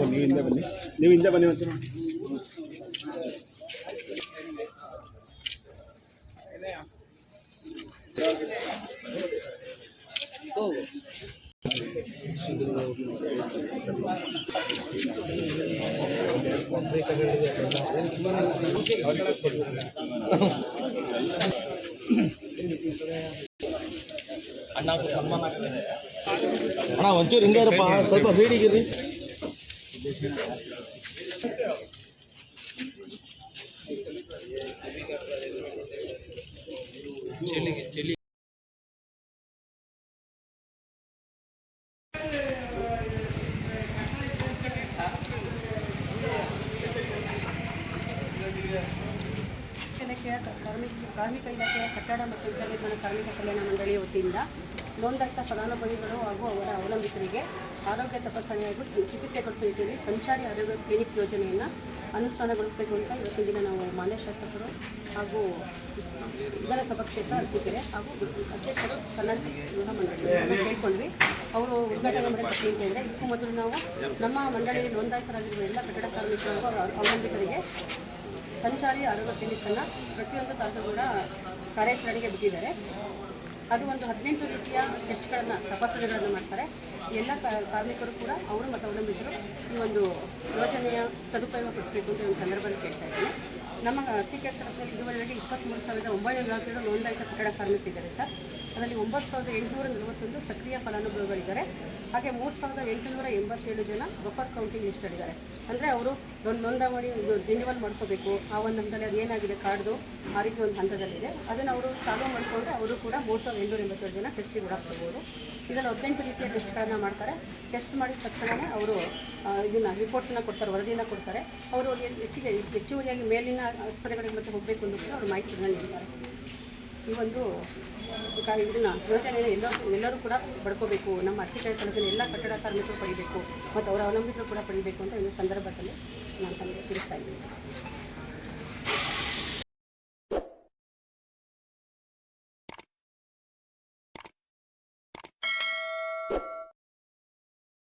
ನೀವು ಹಿಂದೆ ಬನ್ನಿ. ನೀವು ಹಿಂದೆ ಬನ್ನಿ ಒಂಚೂರು ಅಣ್ಣ ಒಂಚೂರು ಹಿಂದೆ ಇರಪ್ಪ ಸ್ವಲ್ಪ ಸೈಡಿಗಿರ್ರಿ ಇಲಾಖೆಯ ಕಾರ್ಮಿಕ ಕಾರ್ಮಿಕ ಇಲಾಖೆಯ ಕಟ್ಟಡ ಮತ್ತು ಇತರ ನಿರ್ಮಾಣ ಕಾರ್ಮಿಕ ಕಲ್ಯಾಣ ಮಂಡಳಿ ವತಿಯಿಂದ ನೋಂದಾಯಿತ ಫಲಾನುಭವಿಗಳು ಹಾಗೂ ಅವರ ಅವಲಂಬಿತರಿಗೆ ಆರೋಗ್ಯ ತಪಾಸಣೆ ಹಾಗೂ ಚಿಕಿತ್ಸೆ ನಿಟ್ಟಿನಲ್ಲಿ ಸಂಚಾರಿ ಆರೋಗ್ಯ ಕ್ಲಿನಿಕ್ ಯೋಜನೆಯನ್ನು ಅನುಷ್ಠಾನಗೊಳಿಸಬೇಕು ಅಂತ ಇವತ್ತಿನ ದಿನ ನಾವು ಮಾನ್ಯ ಶಾಸಕರು ಹಾಗೂ ವಿಧಾನಸಭಾ ಕ್ಷೇತ್ರ ಅರಸೀಕೆರೆ ಹಾಗೂ ಅಧ್ಯಕ್ಷರು ಕನ್ನಡ ಗೃಹ ಮಂಡಳಿ ಕೇಳ್ಕೊಂಡ್ವಿ. ಅವರು ಉದ್ಘಾಟನೆ ಮಾಡಿದ ಅಂತ ಇದಕ್ಕೂ ಮೊದಲು ನಾವು ನಮ್ಮ ಮಂಡಳಿಯಲ್ಲಿ ನೋಂದಾಯಿತರಾಗಿರುವ ಎಲ್ಲ ಕಟ್ಟಡ ಕಾರ್ಮಿಕರು ಅವಲಂಬಿತರಿಗೆ ಸಂಚಾರಿ ಆರೋಗ್ಯ ಕ್ಲಿನಿಕ್ಕನ್ನು ಪ್ರತಿಯೊಂದು ತಾಲೂಕು ಕೂಡ ಕಾರ್ಯಾಚರಣೆಗೆ ಬಿಟ್ಟಿದ್ದಾರೆ. ಅದು ಒಂದು ಹದಿನೆಂಟು ರೀತಿಯ ಟೆಸ್ಟ್ಗಳನ್ನು, ತಪಾಸಣೆಗಳನ್ನು ಮಾಡ್ತಾರೆ. ಎಲ್ಲ ಕಾರ್ಮಿಕರು ಕೂಡ ಅವರು ಮತ್ತು ಅವಲಂಬಿತರು ಈ ಒಂದು ಯೋಜನೆಯ ಸದುಪಯೋಗ ಪಡಿಸಬೇಕು ಅಂತ ಒಂದು ಸಂದರ್ಭದಲ್ಲಿ ಕೇಳ್ತಾ ಇದ್ದೀನಿ. ನಮ್ಮ ಅರಸೀಕೆರೆ ತರಫಲ್ಲಿ ಇದುವರೆಗೆ ಇಪ್ಪತ್ತ್ಮೂರು ಸಾವಿರದ ಒಂಬೈನೂರ ನಲವತ್ತೆರಡು ನೋಂದಾಯಿತ ಕಟ್ಟಡ ಕಾರ್ಮಿಕರಿದ್ದಾರೆ ಸರ್. ಅದರಲ್ಲಿ ಒಂಬತ್ತು ಸಾವಿರದ ಎಂಟುನೂರ ನಲವತ್ತೊಂದು ಸಕ್ರಿಯ ಫಲಾನುಭವಿಗಳಿದ್ದಾರೆ. ಹಾಗೆ ಮೂರು ಸಾವಿರದ ಎಂಟುನೂರ ಎಂಬತ್ತೇಳು ಜನ ಬಫರ್ ಕೌಂಟಿಂಗ್ ಲಿಸ್ಟಲ್ಲಿದ್ದಾರೆ ಅಂದರೆ ಅವರು ಒಂದು ನೋಂದಣಿ ರಿನ್ಯೂವಲ್ ಮಾಡ್ಕೋಬೇಕು. ಆ ಒಂದು ಹಂತದಲ್ಲಿ ಅದು ಏನಾಗಿದೆ ಕಾರ್ಡ್ದು ಆ ರೀತಿ ಒಂದು ಹಂತದಲ್ಲಿದೆ. ಅದನ್ನು ಅವರು ಸಾಲ್ವ್ ಮಾಡಿಕೊಂಡ್ರೆ ಅವರು ಕೂಡ ಮೂರು ಸಾವಿರದ ಎಂಟುನೂರ ಎಂಬತ್ತೇಳು ಜನ ಟೆಸ್ಟಿಗೆ ಒಳಗಾಗ್ಬೋದು ಇದರಲ್ಲಿ ಹದಿನೆಂಟು ರೀತಿಯ ಟೆಸ್ಟ್ಗಳನ್ನು ಮಾಡ್ತಾರೆ. ಟೆಸ್ಟ್ ಮಾಡಿದ ತಕ್ಷಣವೇ ಅವರು ಇದನ್ನು ರಿಪೋರ್ಟ್ಸನ್ನು ಕೊಡ್ತಾರೆ, ವರದಿಯನ್ನು ಕೊಡ್ತಾರೆ. ಅವರು ಹೆಚ್ಚಿಗೆ ಹೆಚ್ಚುವರಿಯಾಗಿ ಮೇಲಿನ ಆಸ್ಪತ್ರೆಗಳಿಗೆ ಮತ್ತೆ ಹೋಗಬೇಕು ಅಂತ ಕೂಡ ಅವರು ಮಾಹಿತಿ ನೀಡ್ತಾರೆ ಈ ಒಂದು ಇದನ್ನ ಯೋಜನೆಯನ್ನು ಎಲ್ಲರೂ ಎಲ್ಲರೂ ಕೂಡ ಪಡ್ಕೋಬೇಕು. ನಮ್ಮ ಆರ್ಥಿಕ ತಾಲೂಕಿನ ಎಲ್ಲ ಕಟ್ಟಡ ಕಾರ್ಮಿಕರು ಪಡಿಬೇಕು. ಮತ್ತು ಅವರ ಅವಲಂಬಿತರು ಕೂಡ ಪಡಿಬೇಕು ಅಂತ ಈ ಸಂದರ್ಭದಲ್ಲಿ ನಾನು ತಮಗೆ ತಿಳಿಸ್ತಾ ಇದ್ದೀನಿ.